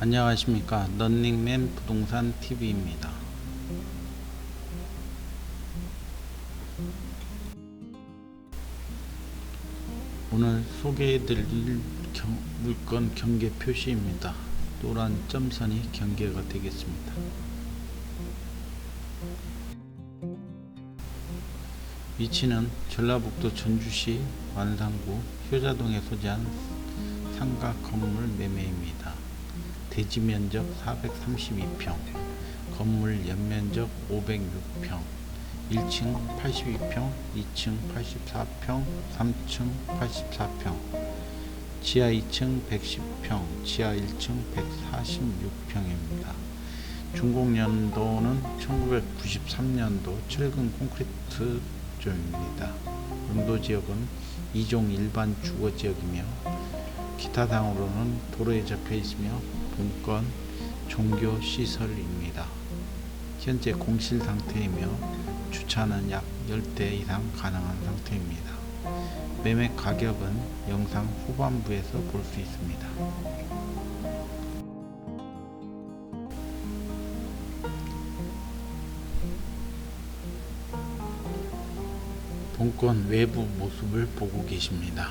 안녕하십니까 런닝맨 부동산 TV입니다. 오늘 소개해드릴 경- 물건 경계 표시입니다. 노란 점선이 경계가 되겠습니다. 위치는 전라북도 전주시 완산구 효자동에 소재한 상가 건물 매매입니다. 대지 면적 432평, 건물 연면적 506평, 1층 82평, 2층 84평, 3층 84평, 지하 2층 110평, 지하 1층 146평입니다. 준공 연도는 1993년도 철근 콘크리트 조입니다. 용도 지역은 2종 일반 주거 지역이며 기타 당으로는 도로에 접해 있으며 본건 종교 시설입니다. 현재 공실 상태이며 주차는 약 10대 이상 가능한 상태입니다. 매매 가격은 영상 후반부에서 볼 수 있습니다. 본건 외부 모습을 보고 계십니다.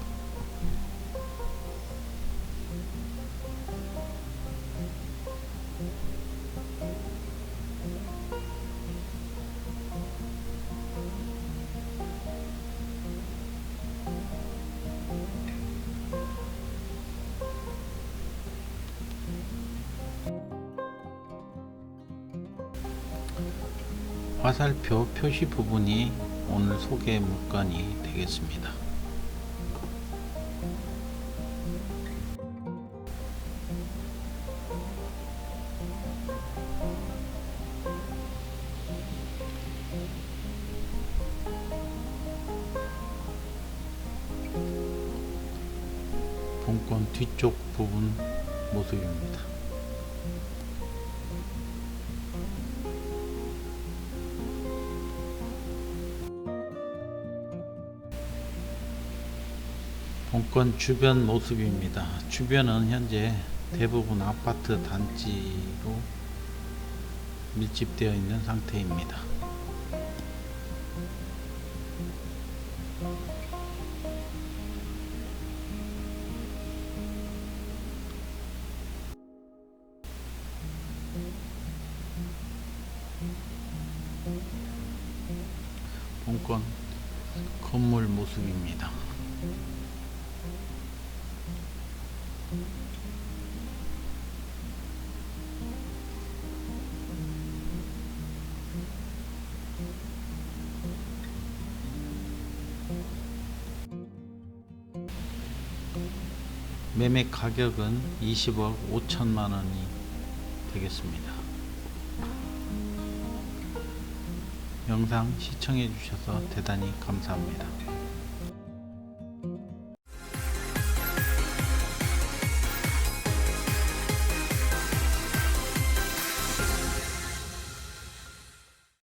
화살표 표시 부분이 오늘 소개 물건이 되겠습니다. 본건 뒤쪽 부분 모습입니다. 본건 주변 모습입니다. 주변은 현재 대부분 아파트 단지로 밀집되어 있는 상태입니다. 본건 건물 모습입니다. 매매 가격은 20억 5천만 원이 되겠습니다. 영상 시청해 주셔서 대단히 감사합니다.